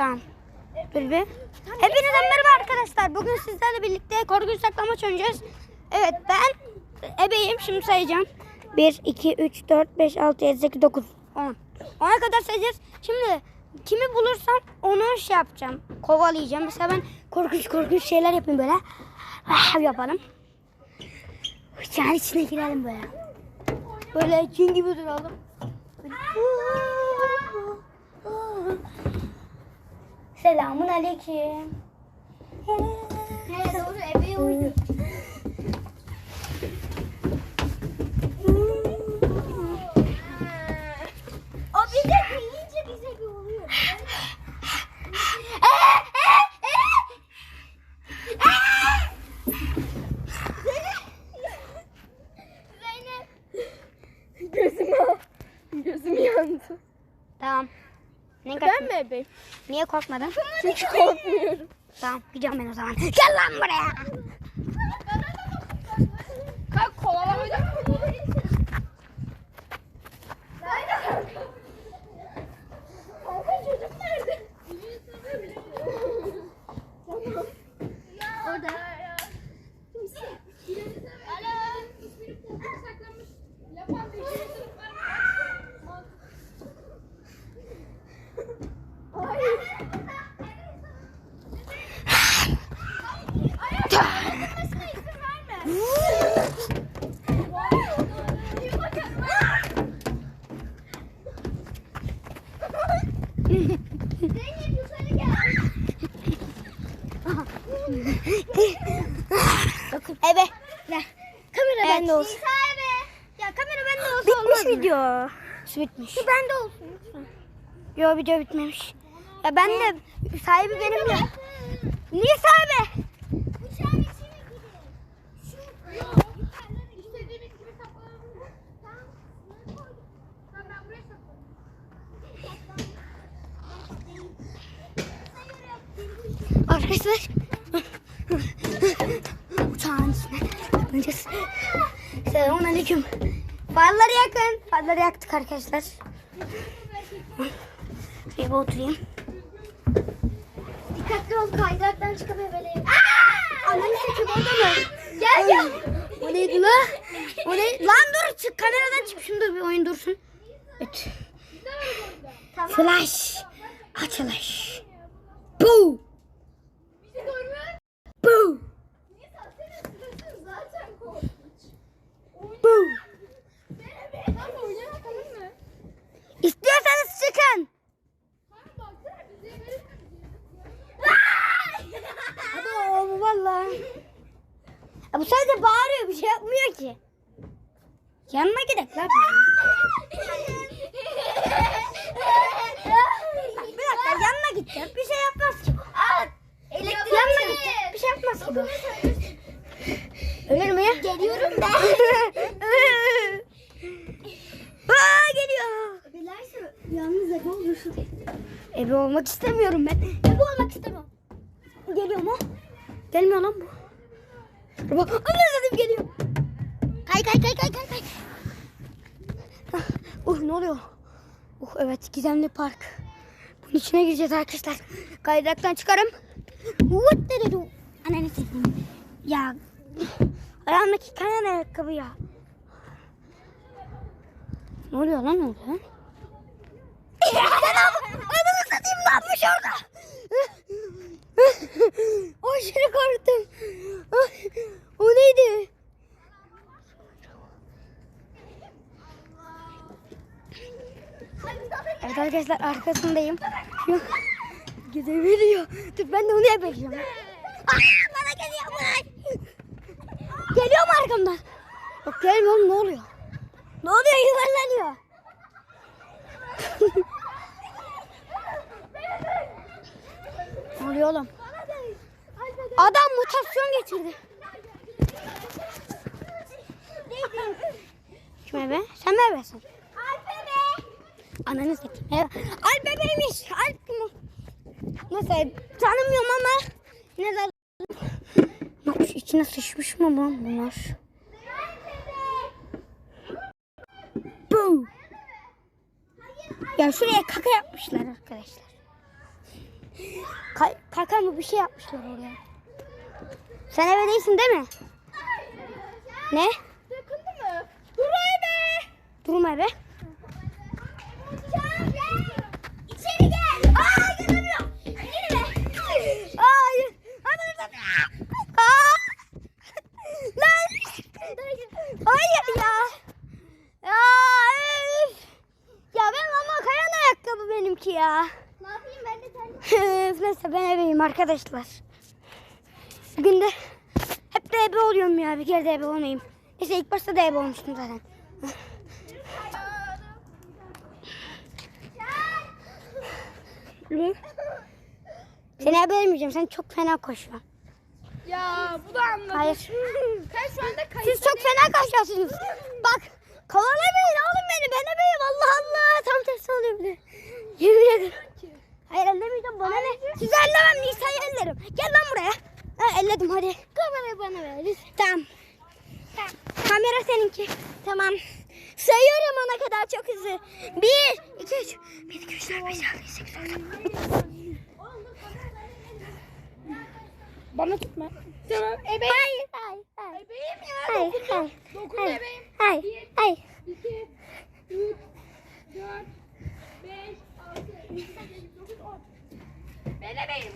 Tamam. Hepinize merhaba arkadaşlar. Bugün sizlerle birlikte korku saklamaç oynayacağız. Evet ben ebeyim. Şimdi sayacağım. 1, 2, 3, 4, 5, 6, 7, 8, 9, 10. 10'a kadar sayacağız. Şimdi kimi bulursam onu şey yapacağım. Kovalayacağım. Mesela ben korkunç korkunç şeyler yapayım böyle. Ah, yapalım. Uçağın içine girelim böyle. Böyle cin gibi duralım. Böyle. Selamun aleyküm. He doğru eve uydu. O bize deyince bize bir oluyor. Gözüm yandı. Tamam. Ne Ben mi ebeyim? Niye korkmadın? Çünkü korkmuyorum. Tamam gidiyorum ben o zaman. Gel lan buraya. Kalk kovalamayacak çocuk nerede? Orada. Alo. Zeynep yukarı gel. Ebe. Gel. Kamera Evet. bende olsun. İsa eve. Ya kamera bende olsa Bitmiş olmaz mı? video. Su bitmiş. Şu bende olsun lütfen. Yo video bitmemiş. Ya ben de sahibi benim ya. Niye sahibi? Arkadaşlar. Uçağın içine. Bakacağız. Farları yakın. Farları yaktık arkadaşlar. Bir oturayım. Dikkatli ol kaydıraktan çıkabilirim. Ananı seçim orada mı? Gel gel. O neydi lan? O ne? Lan dur çık kameradan çık şimdi bir oyun dursun. Evet. Tamam. Flash. Açılış. Bu. Bu. Bu. İstiyorsanız çıkın. Hadi oğlum valla. Bu sadece bağırıyor bir şey yapmıyor ki. Yanına gidelim lan. Bir dakika yanına gideceğim. Bir şey yapmaz ki. Elektrik Yanına gideceğim. Bir şey yapmaz ki bu. Ölür mü ya? Geliyorum ben. Aa geliyor. Bilerse yalnız ebe olmak istemiyorum ben. Ebe olmak istemem. Geliyor mu? Gelmiyor lan bu. Bak. Dedim geliyor. Kay kay kay kay kay. Ah, Uh ne oluyor? Uh evet gizemli park. Bunun içine gireceğiz arkadaşlar. Kaydıraktan çıkarım. What dedi du? Ananı sikeyim. Ya. Ayağımdaki kayan ayakkabı ya. Ne oluyor lan orada? Adamı satayım ne yapmış orada? Aşırı korktum. O neydi? Evet arkadaşlar arkasındayım. Şu Gideveriyor. Dur ben de onu yapacağım. Aa, bana geliyor bak. Geliyor mu arkamdan? Yok gelmiyor ne oluyor? Ne oluyor yuvarlanıyor. Oluyor oğlum? Adam mutasyon geçirdi. Kim ebe? Sen mi ebesin? Ananı satayım. Alp bebeğmiş. Alp o? Neyse tanımıyorum ama ne Bak şu içine sıçmış mı lan bunlar? Bu. Ya şuraya kaka yapmışlar arkadaşlar. Ka- kaka mı bir şey yapmışlar oraya. Sen eve değilsin değil mi? Ne? Yakındı mı? Dur eve. Durma eve. İçeri gel. Aa göremiyorum. Girme. Hayır. Aa! Lan! Hayır ya. Ya. Ya benim ama kayan ayakkabı benimki ya. Ne yapayım ben de sen. Üf, Neyse ben ebeyim arkadaşlar. Bugün de hep de ebe oluyorum ya. Bir kere de ebe olmayayım. Neyse ilk başta da ebe olmuştum zaten. Seni ebe edemeyeceğim. Sen çok fena koşuyorsun. Ya bu da anladı. Hayır. Sen şu anda kayıt. Siz çok fena koşuyorsunuz. Bak kovalamayın oğlum beni. Ben ebeyim. Allah Allah. Tam tersi oluyor bir de. Yemin ederim. Hayır ellemeyeceğim bana ne? Sizi ellemem Nisa'yı ellerim. Gel lan buraya. Ha, elledim hadi. Kamerayı bana ver. Tamam. Kamera seninki. Tamam. Sayıyorum ona kadar çok hızlı. Bir, iki, üç. Bir, iki, üç, dört, beş, altı, yedi, sekiz, dokuz. Bana tutma. Tamam. Ebe. Hayır, hayır, hayır. Ebeyim ya. Hayır, hayır. Dokun Hayır, ebeyim. hayır, hayır. 2, 3, 4, 5, 6, 7, 8, 9, 10. Ben ebeyim.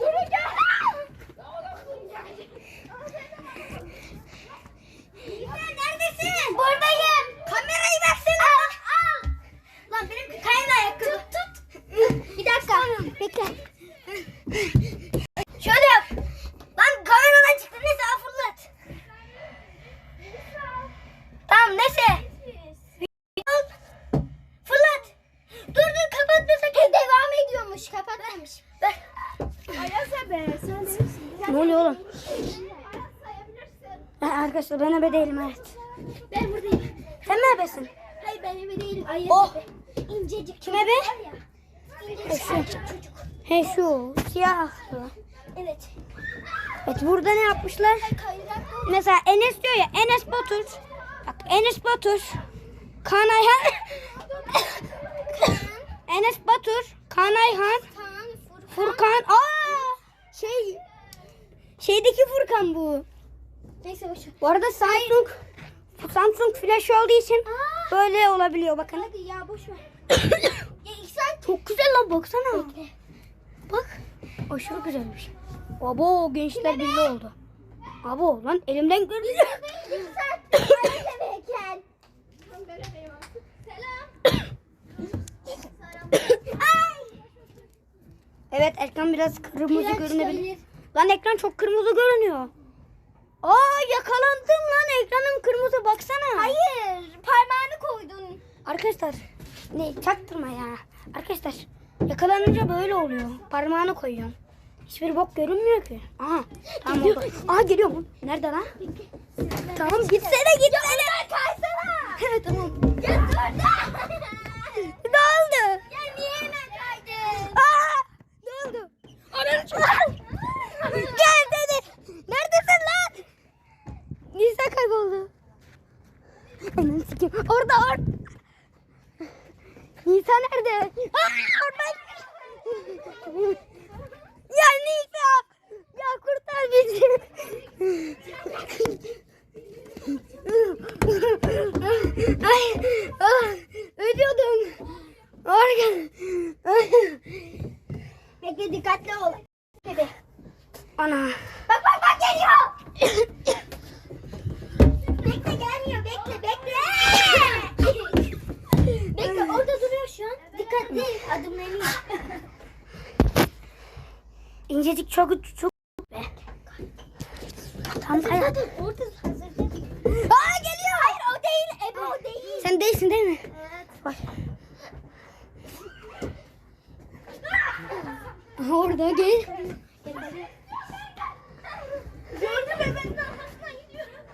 Durun ya. neredesin? Buradayım. Kamerayı versene. Al, al. Lan benim kayan ayakkabı. Tut, tut. Bir dakika. Bekle. Şöyle yap. Lan kameradan çıktı. Neyse al fırlat. Tamam neyse. Al. Fırlat. Dur dur kapatma sakın. Devam ediyormuş. Kapatmamış. Ver. Ayaz ebe. Sen bilirsin. Ne oluyor oğlum? Ayaz sayabilirsin. Arkadaşlar ben ebe değilim evet. Ben buradayım. Sen mi ebesin? Hayır ben ebe değilim. Ayaz Oh. ebe. İncecik. Kim ebe? şu. He şu siyahlı. Evet. Evet burada ne yapmışlar? Mesela Enes diyor ya Enes Batur. Bak Enes Batur. Kaan Ayhan. Enes Batur. Kaan Ayhan. Furkan. Aa! Şey şeydeki Furkan bu. Neyse boş ver. Bu arada Samsung Samsung flash olduğu için Aa. böyle olabiliyor bakın. Hadi ya boş ver. ya ilk sen Çok güzel lan baksana. Bak. Aşırı güzelmiş. Abo gençler birli oldu. Abo lan elimden. Ay. Evet ekran biraz kırmızı Biraz görünebilir. Lan ekran çok kırmızı görünüyor. Aa yakalandım lan ekranım kırmızı baksana. Hayır. Parmağını koydun. Arkadaşlar ne çaktırma ya. Arkadaşlar yakalanınca böyle oluyor. Parmağını koyuyorum. Hiçbir bok görünmüyor ki. Aha tamam oldu. Aha geliyor mu? Nerede lan? Tamam gitsene gitsene. Kaysana. Evet tamam. Ya dur da. Ne oldu? Ya niye hemen kaydın? Aa! Ne oldu? Ananı çok... Gel dedi. Neredesin lan? Nisa kayboldu. Ananı sikeyim. Orada orada. Nisa nerede? Aa, oradan. ya Nisa. Ya kurtar bizi. Ay, ah, ölüyordum. Organ. Bekle dikkatli ol. Bebe. Ana. Bak bak bak geliyor. bekle gelmiyor bekle bekle. bekle orada duruyor şu an. Dikkatli adımlarını. İncecik çok çok be. Tam kaya. Zaten orada hazır. Aa geliyor. Hayır o değil. Ebe o değil. Sen değilsin değil mi? Evet. Bak. Orada gel. Gördüm ebenin arkasından gidiyorum.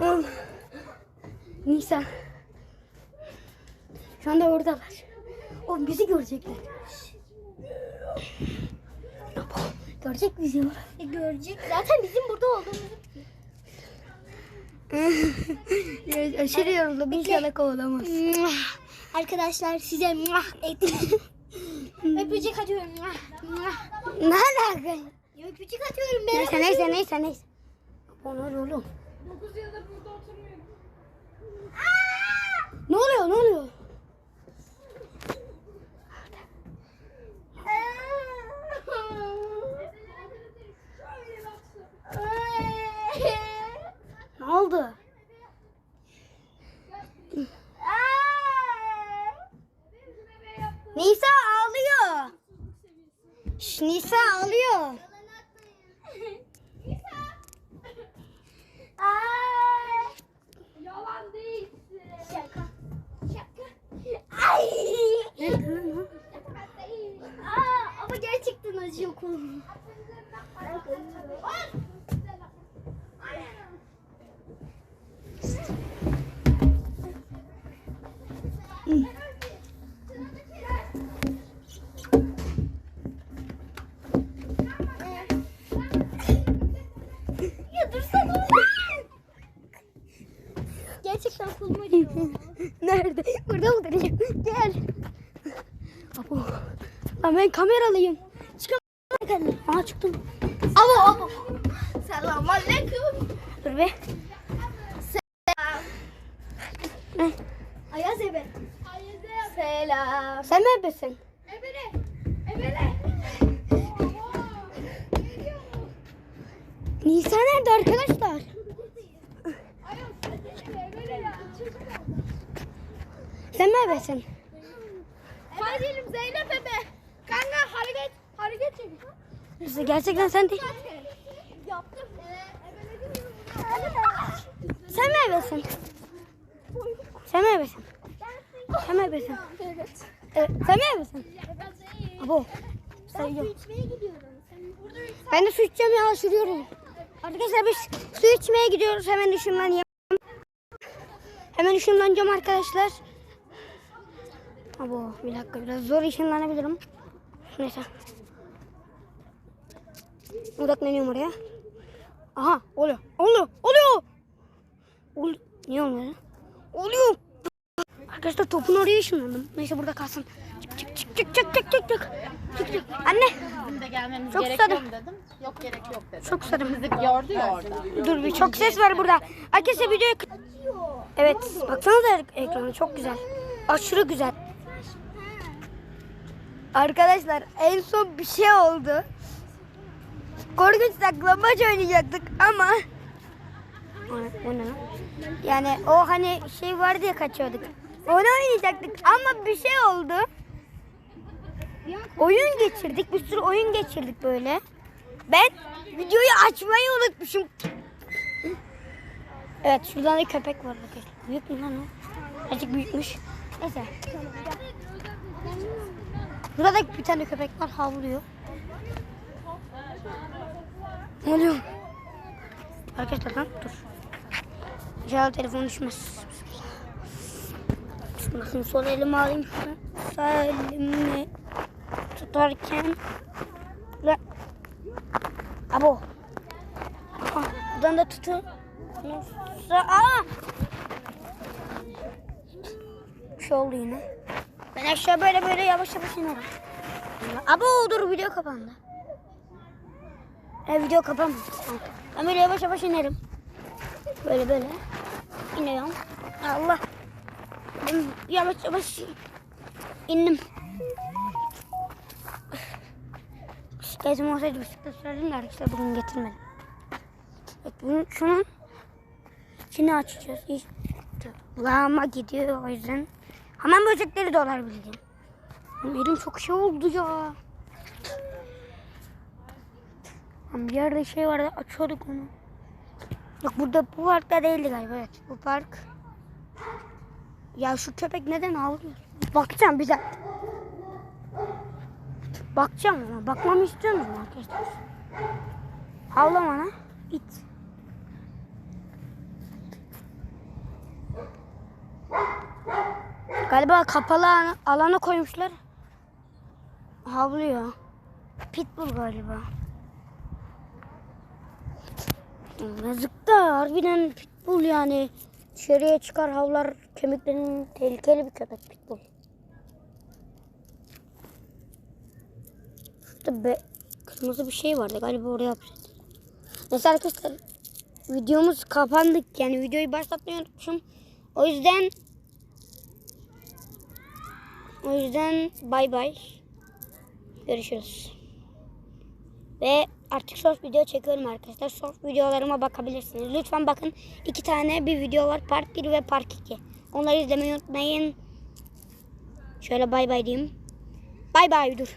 Oh. Şu anda oradalar. O bizi görecekler. Görecek bizi. E, görecek. Zaten bizim burada olduğumuzu aşırı yoruldu. Bir inşallah kovalamaz. Arkadaşlar size muah ettim. Öpücük atıyorum. Muah, muah. Ne alaka? Öpücük atıyorum ben. Neyse neyse neyse neyse. Onu oğlum. 9 yıldır burada oturmuyorum. Ne oluyor ne oluyor? Şöyle baksın. Ne oldu? Nisa ağlıyor. Şş, Nisa ağlıyor. Yalan değilsin. Şaka. Şaka. Ne lan o? Aa, ama gerçekten acıyor kolum. Ya dursana. Nerede? Burada mı duracağım? Gel. Abo. Lan ben kameralıyım. Çıkamam. Aa çıktım. Abo abo. Selam aleyküm. Dur be. Ne? Ayaz ebe. Selam. Sen mi ebesin? Ebele. Ebele. Nisa nerede arkadaşlar? Ayol sen de ebele ya. Sen mi ebesin? Ebe değilim Zeynep ebe. Kanka hareket. Hareket çek. Nisa gerçekten sen değil. Yaptım. Sen mi ebesin? Sen mi ebesin? Sen mi ebesin? Evet. Evet, sen mi ebesin? Abo. Sayıyorum. İçmeye gidiyorum. Ben de su içeceğim ya. Arkadaşlar biz su içmeye gidiyoruz. Hemen ışınlanayım. Hemen ışınlanacağım arkadaşlar. Abo bir dakika biraz zor ışınlanabilirim. Neyse. Odaklanıyorum oraya. Aha oluyor. Oluyor. Oluyor. Ol Niye olmuyor? Oluyor. Arkadaşlar topun oraya ışınlandım. Neyse burada kalsın. Çık çık çık çık çık çık çık çık. Çık çık. Anne. Bizim de gelmemiz Çok gerekiyor dedim. Yok gerek yok dedim. Çok sarım. Bizi gördü ya orada. Dur bir çok ses var burada. Arkadaşlar videoyu... Evet baksanıza ekrana çok güzel. Aşırı güzel. Arkadaşlar en son bir şey oldu. Korkunç saklambaç oynayacaktık ama... O ne-? Yani o hani şey vardı ya kaçıyorduk. Onu oynayacaktık ama bir şey oldu. Oyun geçirdik. Bir sürü oyun geçirdik böyle. Ben videoyu açmayı unutmuşum. Evet şuradan da köpek var bakın. Büyük mü lan o? Azıcık büyükmüş. Neyse. Burada da bir tane köpek var havlıyor. Ne oluyor? Arkadaşlar lan dur. İnşallah telefon düşmez. Bakın sol elimi alayım. Sağ elimi tutarken ve Abo. Ah, buradan da tutun. Aa! Bir oldu yine. Ben aşağı böyle böyle yavaş yavaş inerim. Abo dur video kapandı. E, video kapanmadı. Ben böyle yavaş yavaş inerim. Böyle böyle. İniyorum. Allah. Ben yavaş yavaş indim. Bisikletim olsaydı bisiklet sürerdim de arkadaşlar bugün getirmedim. Evet, bunu, şunun içini açacağız. İşte Lağıma gidiyor o yüzden. Hemen böcekleri dolar bildiğin. Elim çok şey oldu ya. Bir yerde şey vardı açıyorduk onu. Yok burada bu parkta değildi galiba evet. Bu park. Ya şu köpek neden ağlıyor? Bakacağım bir dakika. Bakacağım ama bakmamı istiyor musun arkadaşlar? Havlama lan. İt. Galiba kapalı alana- koymuşlar. Havlıyor. Pitbull galiba. Yazık da harbiden pitbull yani. Dışarıya çıkar havlar kemiklerinin tehlikeli bir köpek pitbull. Şurada be, kırmızı bir şey vardı galiba oraya hapsettim. Neyse arkadaşlar videomuz kapandık yani videoyu başlatmayı unutmuşum. O yüzden o yüzden bay bay. Görüşürüz. Ve artık short video çekiyorum arkadaşlar. Short videolarıma bakabilirsiniz. Lütfen bakın. iki tane bir video var. Part 1 ve Part 2. Onları izlemeyi unutmayın. Şöyle bay bay diyeyim. Bay bay dur.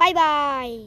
Bay bay.